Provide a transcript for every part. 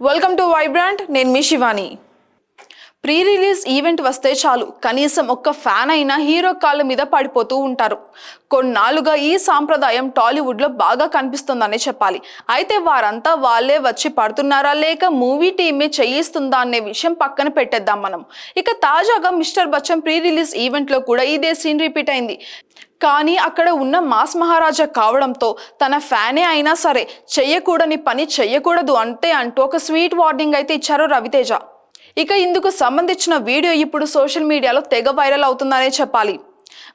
Welcome to Vibrant నేను మీ Shivani. Pre release event వస్తే చాలు కనీసం ఒక్క ఫ్యాన్ అయినా హీరో కాళ్ళ మీద పడిపోతూ ఉంటారు. కొన్నాళ్ళుగా ఈ సాంప్రదాయం టాలీవుడ్లో బాగా కనిపిస్తుందనే చెప్పాలి. అయితే వారంతా వాళ్ళే వచ్చి పడుతున్నారా లేక మూవీ టీమే చేయిస్తుందా అనే విషయం పక్కన పెట్టేద్దాం మనం. ఇక తాజాగా మిస్టర్ బచ్చన్ ప్రీ రిలీజ్ ఈవెంట్లో కూడా ఇదే సీన్ రిపీట్ అయింది. కానీ అక్కడ ఉన్న మాస్ మహారాజా కావడంతో తన ఫ్యానే అయినా సరే చెయ్యకూడని పని చెయ్యకూడదు అంతే అంటూ ఒక స్వీట్ వార్నింగ్ అయితే ఇచ్చారు రవితేజ. ఇక ఇందుకు సంబంధించిన వీడియో ఇప్పుడు సోషల్ మీడియాలో తెగ వైరల్ అవుతుందనే చెప్పాలి.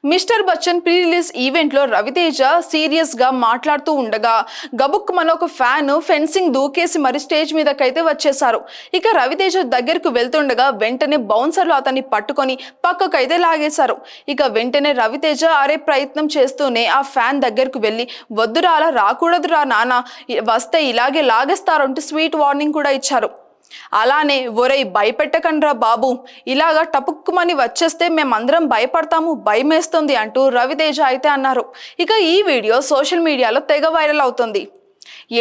మిస్టర్ బచ్చన్ ప్రీ రిలీజ్ ఈవెంట్లో రవితేజ సీరియస్గా మాట్లాడుతూ ఉండగా గబుక్ మన ఒక ఫ్యాన్ ఫెన్సింగ్ దూకేసి మరి స్టేజ్ మీదకైతే వచ్చేశారు. ఇక రవితేజ దగ్గరకు వెళ్తుండగా వెంటనే బౌన్సర్లు అతన్ని పట్టుకొని పక్కకైతే లాగేశారు. ఇక వెంటనే రవితేజ అరే ప్రయత్నం చేస్తూనే ఆ ఫ్యాన్ దగ్గరకు వెళ్ళి వద్దురా అలా రాకూడదురా నాన్న వస్తే ఇలాగే లాగేస్తారంటూ స్వీట్ వార్నింగ్ కూడా ఇచ్చారు. అలానే ఒరై భయపెట్టకండ్రా బాబు. ఇలాగా టపుక్కుమని వచ్చేస్తే మేమందరం భయపడతాము భయమేస్తుంది అంటూ రవితేజ అయితే అన్నారు. ఇక ఈ వీడియో సోషల్ మీడియాలో తెగ వైరల్ అవుతుంది.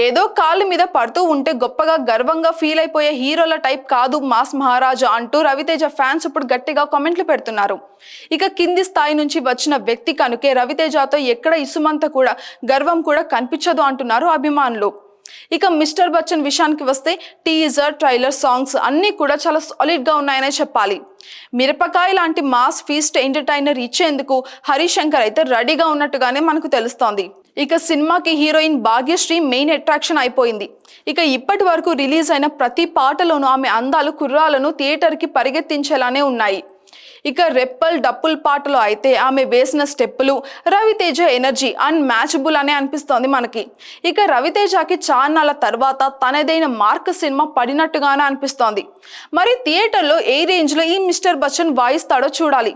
ఏదో కాళ్ళ మీద పడుతూ ఉంటే గొప్పగా గర్వంగా ఫీల్ అయిపోయే హీరోల టైప్ కాదు మాస్ మహారాజా అంటూ రవితేజ ఫ్యాన్స్ ఇప్పుడు గట్టిగా కామెంట్లు పెడుతున్నారు. ఇక కింది స్థాయి నుంచి వచ్చిన వ్యక్తి కనుకే రవితేజతో ఎక్కడ ఇసుమంత కూడా గర్వం కూడా కనిపించదు అంటున్నారు అభిమానులు. ఇక మిస్టర్ బచ్చన్ విషయానికి వస్తే టీజర్ ట్రైలర్ సాంగ్స్ అన్నీ కూడా చాలా సాలిడ్గా ఉన్నాయనే చెప్పాలి. మిరపకాయ లాంటి మాస్ ఫీస్ట్ ఎంటర్టైనర్ ఇచ్చేందుకు హరిశంకర్ అయితే రెడీగా ఉన్నట్టుగానే మనకు తెలుస్తోంది. ఇక సినిమాకి హీరోయిన్ భాగ్యశ్రీ మెయిన్ అట్రాక్షన్ అయిపోయింది. ఇక ఇప్పటి వరకు రిలీజ్ అయిన ప్రతి పాటలోనూ ఆమె అందాలు కుర్రాలను థియేటర్కి పరిగెత్తించేలానే ఉన్నాయి. ఇక రెప్పల్ డప్పుల్ పాటలో అయితే ఆమె వేసిన స్టెప్పులు రవితేజ ఎనర్జీ అన్మ్యాచబుల్ అనే అనిపిస్తోంది మనకి. ఇక రవితేజకి చాన్నాళ్ళ తర్వాత తనదైన మార్క్ సినిమా పడినట్టుగానే అనిపిస్తోంది. మరి థియేటర్లో ఏ రేంజ్లో ఈ మిస్టర్ బచ్చన్ వాయిస్తాడో చూడాలి.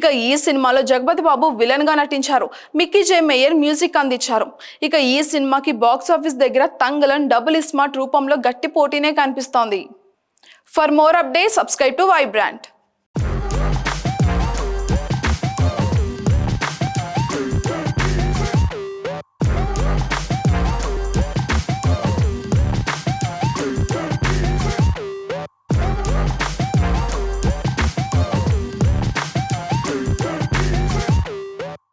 ఇక ఈ సినిమాలో జగపతి బాబు విలన్గా నటించారు. మిక్కీ జే మేయర్ మ్యూజిక్ అందించారు. ఇక ఈ సినిమాకి బాక్స్ ఆఫీస్ దగ్గర తంగలన్ డబుల్ స్మార్ట్ రూపంలో గట్టి పోటీనే కనిపిస్తోంది. For more update subscribe to Vibrant